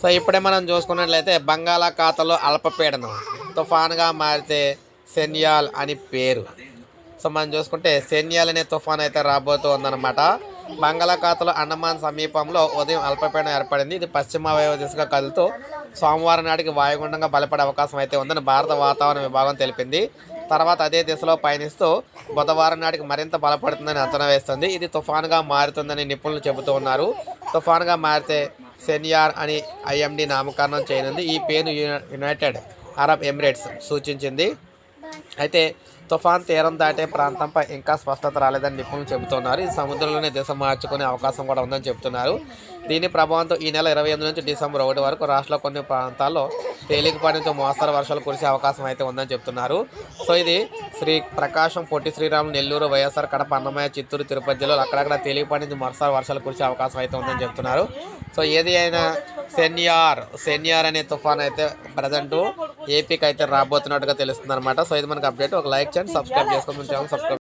So ఇప్పుడే మనం చూసుకున్నట్లయితే బంగాళాఖాతంలో అల్పపీడనం తుఫాన్గా మారితే సెన్యాల్ అని పేరు. సో మనం చూసుకుంటే సెన్యాల్ అనే తుఫాన్ అయితే రాబోతూ ఉందన్నమాట. బంగాళాఖాతంలో అండమాన్ సమీపంలో ఉదయం అల్పపీడనం ఏర్పడింది. ఇది పశ్చిమ వాయువ్య దిశగా కదులుతూ సోమవారం నాటికి వాయుగుండంగా బలపడే అవకాశం అయితే ఉందని భారత వాతావరణ విభాగం తెలిపింది. తర్వాత అదే దిశలో పయనిస్తూ బుధవారం నాటికి మరింత బలపడుతుందని అంచనా వేస్తుంది. ఇది తుఫాన్గా మారుతుందని నిపుణులు చెబుతూ ఉన్నారు. తుఫాన్గా మారితే సెన్యార్ అని ఐఎండి నామకరణం చేయనుంది. ఈ పేరు యునైటెడ్ అరబ్ ఎమిరేట్స్ సూచించింది. అయితే తుఫాన్ తీరం దాటే ప్రాంతంపై ఇంకా స్పష్టత రాలేదని నిపుణులు చెబుతున్నారు. ఇది సముద్రంలోనే దిశ మార్చుకునే అవకాశం కూడా ఉందని చెబుతున్నారు. దీని ప్రభావంతో ఈ నెల ఇరవై ఎనిమిది నుంచి డిసెంబర్ ఒకటి వరకు రాష్ట్రంలో కొన్ని ప్రాంతాల్లో తేలికపాటి నుంచి మోస్తరు వర్షాలు కురిసే అవకాశం అయితే ఉందని చెప్తున్నారు సో ఇది శ్రీ ప్రకాశం పొట్టి శ్రీరాములు నెల్లూరు వైఎస్ఆర్ కడప అన్నమయ్య చిత్తూరు తిరుపతి జిల్లాలో అక్కడక్కడ తేలికపాటి నుంచి మోస్తరు వర్షాలు కురిసే అవకాశం అయితే ఉందని చెప్తున్నారు సో ఏది అయినా సెన్యార్ సెన్యార్ అనే తుఫాన్ అయితే ప్రజెంట్ ఏపీకి అయితే రాబోతున్నట్టుగా తెలుస్తుంది అనమాట సో ఇది మనకు అప్డేట్ ఒక లైక్ చేయండి సబ్స్క్రైబ్ చేసుకోమని సబ్స్క్రైబ్